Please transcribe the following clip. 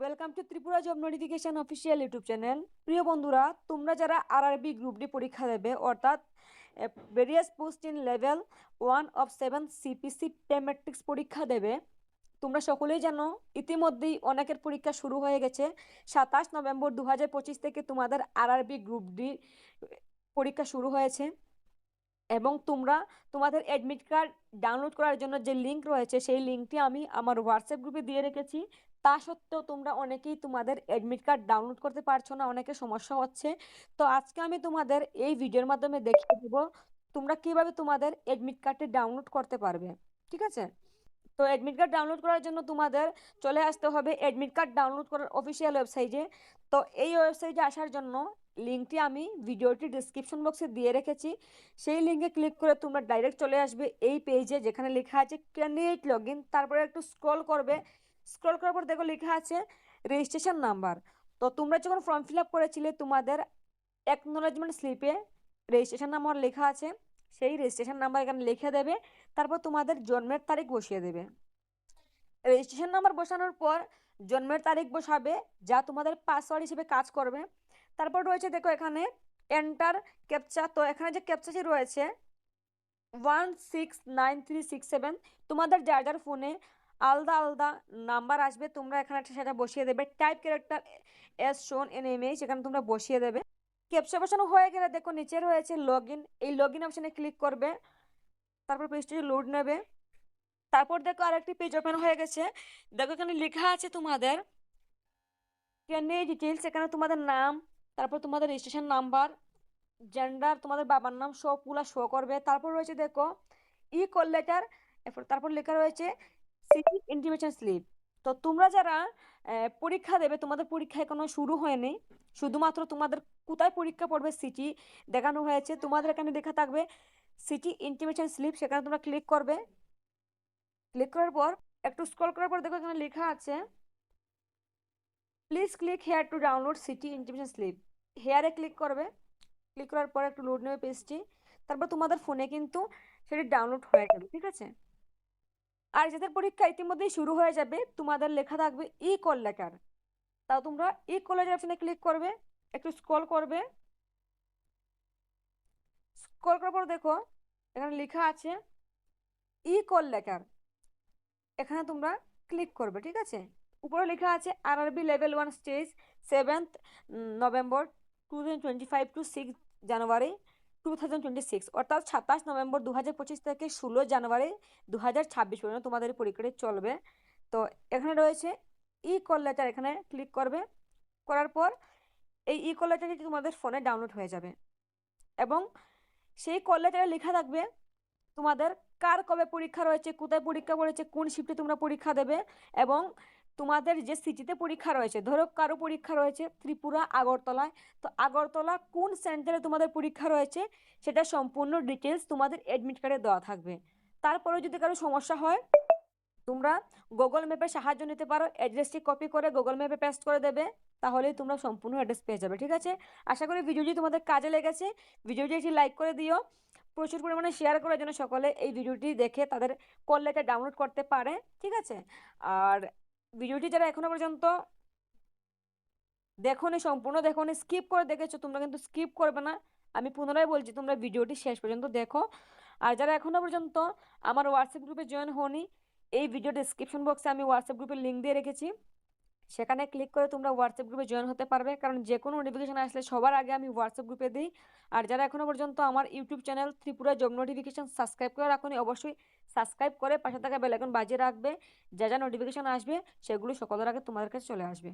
Welcome to Tripura job notification official YouTube channel প্রিয় বন্ধুরা, তোমরা যারা আরআরবি গ্রুপ ডি পরীক্ষা দেবে, অর্থাৎ various post in level one of seven CPC pay matrix পরীক্ষা দেবে, তোমরা সকলেই জানো, ইতিমধ্যেই অনেকের পরীক্ষা শুরু হয়ে গেছে। সাতাশ নভেম্বর দু হাজার পঁচিশ থেকে তোমাদের আর আরআরবি গ্রুপ ডি পরীক্ষা শুরু হয়েছে। এবং তোমরা তোমাদের অ্যাডমিট কার্ড ডাউনলোড করার জন্য যে লিঙ্ক রয়েছে, সেই লিঙ্কটি আমি আমার হোয়াটসঅ্যাপ গ্রুপে দিয়ে রেখেছি। তা সত্ত্বেও তোমরা অনেকেই তোমাদের অ্যাডমিট কার্ড ডাউনলোড করতে পারছ না, অনেকে সমস্যা হচ্ছে। তো আজকে আমি তোমাদের এই ভিডিওর মাধ্যমে দেখিয়ে দেবো তোমরা কীভাবে তোমাদের অ্যাডমিট কার্ডটি ডাউনলোড করতে পারবে, ঠিক আছে? তো অ্যাডমিট কার্ড ডাউনলোড করার জন্য তোমাদের চলে আসতে হবে অ্যাডমিট কার্ড ডাউনলোড করার অফিসিয়াল ওয়েবসাইটে তো এই ওয়েবসাইটে আসার জন্য লিঙ্কটি আমি ভিডিওটি ডিসক্রিপশন বক্সে দিয়ে রেখেছি। সেই লিঙ্কে ক্লিক করে তোমরা ডাইরেক্ট চলে আসবে এই পেজে যেখানে লেখা আছে ক্যান্ডিডেট লগ তারপরে একটু স্ক্রল করবে। স্ক্রল করার পর দেখো লেখা আছে রেজিস্ট্রেশন নাম্বার তো তোমরা যখন ফর্ম ফিল আপ করেছিলে তোমাদের অ্যাকনোলেজমেন্ট স্লিপে রেজিস্ট্রেশন নাম্বার লেখা আছে। সেই রেজিস্ট্রেশন নাম্বার এখানে লিখে দেবে, তারপর তোমাদের জন্মের তারিখ বসিয়ে দেবে। রেজিস্ট্রেশন নাম্বার বসানোর পর জন্মের তারিখ বসাবে, যা তোমাদের পাসওয়ার্ড হিসেবে কাজ করবে। তারপর রয়েছে দেখো এখানে এন্টার ক্যাপচা তো এখানে যে ক্যাপচাটি রয়েছে one six nine three six seven তোমাদের যার যার ফোনে আলাদা আলাদা নাম্বার আসবে, তোমরা এখানে একটা সেটা বসিয়ে দেবে। Type character as shown in image এখানে তোমরা বসিয়ে দেবে। ক্যাপচা বসানো হয়ে গেলে দেখো নিচে রয়েছে লগ ইন এই লগ ইন অপশানে ক্লিক করবে, তারপর পেজটি লোড নেবে, তারপর দেখো আরেকটি পেজ ওপেন হয়ে গেছে, দেখো এখানে লেখা আছে তোমাদের ক্যান্ডিডেট ডিটেলস এখানে তোমাদের নাম, তারপর তোমাদের রেজিস্ট্রেশন নাম্বার জেন্ডার তোমাদের বাবার নাম সবগুলা শো করবে, তারপর রয়েছে দেখো ই কল লেটার তারপর লেখা রয়েছে সিটি ইন্টিমেশন স্লিপ তো তোমরা যারা পরীক্ষা দেবে, তোমাদের পরীক্ষা এখনও শুরু হয়নি শুধুমাত্র তোমাদের কোথায় পরীক্ষা পড়বে? সিটি দেখানো হয়েছে। তোমাদের এখানে লেখা থাকবে সিটি ইন্টিমেশন স্লিপ, সেখানে তোমরা ক্লিক করবে। ক্লিক করার পর, একটু স্ক্রল করার পর দেখো এখানে লেখা আছে please click here to download city intimation slip. হেয়ারে click করবে। ক্লিক করার পর একটু লোড নেবে পেজটি। তারপর তোমাদের ফোনে কিন্তু সেটি ডাউনলোড হয়ে যাবে ঠিক আছে? আর যাদের পরীক্ষা ইতিমধ্যেই শুরু হয়ে যাবে, তোমাদের লেখা থাকবে ই কল লেটার। তাও তোমরা ই কলেজের অপশানে ক্লিক করবে, একটু স্ক্রল করবে। স্ক্রল করার পর দেখো, এখানে লেখা আছে ই কল লেটার এখানে তোমরা ক্লিক করবে, ঠিক আছে? উপরে লেখা আছে আর RRB level one stage seventh November two thousand twenty five to six January two thousand twenty six অর্থাৎ সাতাশ নভেম্বর দু হাজার পঁচিশ থেকে ষোলো জানুয়ারি দু হাজার ছাব্বিশ পর্যন্ত তোমাদের পরীক্ষাটি চলবে। তো এখানে রয়েছে ই কল লেটার এখানে ক্লিক করবে। করার পর এই ই কল লেটারটি তোমাদের ফোনে ডাউনলোড হয়ে যাবে। এবং সেই কল লেটারে লেখা থাকবে তোমাদের কার কবে পরীক্ষা রয়েছে, কোথায় পরীক্ষা পড়েছে কোন শিফটে তোমরা পরীক্ষা দেবে এবং তোমাদের যে সিটিতে পরীক্ষা রয়েছে, ধরো কারও পরীক্ষা রয়েছে ত্রিপুরা আগরতলায়, তো আগরতলা কোন সেন্টারে তোমাদের পরীক্ষা রয়েছে সেটা সম্পূর্ণ ডিটেলস তোমাদের অ্যাডমিট কার্ডে দেওয়া থাকবে। তারপরে যদি কারও সমস্যা হয় তোমরা গুগল ম্যাপের সাহায্য নিতে পারো অ্যাড্রেসটি কপি করে গুগল ম্যাপে পেস্ট করে দেবে, তাহলেই তোমরা সম্পূর্ণ অ্যাড্রেস পেয়ে যাবে, ঠিক আছে? আশা করি ভিডিওটি তোমাদের কাজে লেগেছে। ভিডিওটি একটি লাইক করে দিও। প্রচুর পরিমাণে শেয়ার করার জন্য সকলে এই ভিডিওটি দেখে তাদের কল ডাউনলোড করতে পারে, ঠিক আছে? আর ভিডিওটি যারা এখনও পর্যন্ত দেখোনি, সম্পূর্ণ দেখোনি স্কিপ করে দেখেছ, তোমরা কিন্তু স্কিপ করবে না। আমি পুনরায় বলছি, তোমরা ভিডিওটি শেষ পর্যন্ত দেখো। আর যারা এখনও পর্যন্ত আমার হোয়াটসঅ্যাপ গ্রুপে জয়েন হওনি এই ভিডিও ডিসক্রিপশন বক্সে আমি হোয়াটসঅ্যাপ গ্রুপের লিঙ্ক দিয়ে রেখেছি। সেখানে ক্লিক করে তোমরা হোয়াটসঅ্যাপ গ্রুপে জয়েন হতে পারবে। কারণ যে কোনো নোটিফিকেশান আসলে সবার আগে আমি হোয়াটসঅ্যাপ গ্রুপে দিই। আর যারা এখনও পর্যন্ত আমার YouTube channel Tripura job notification subscribe করে রাখুন, অবশ্যই সাবস্ক্রাইব করে পাশে থাকা বেলাইকন বাজিয়ে রাখবে। যা যা নোটিফিকেশান আসবে, সেগুলো সকলের আগে তোমাদের কাছে চলে আসবে।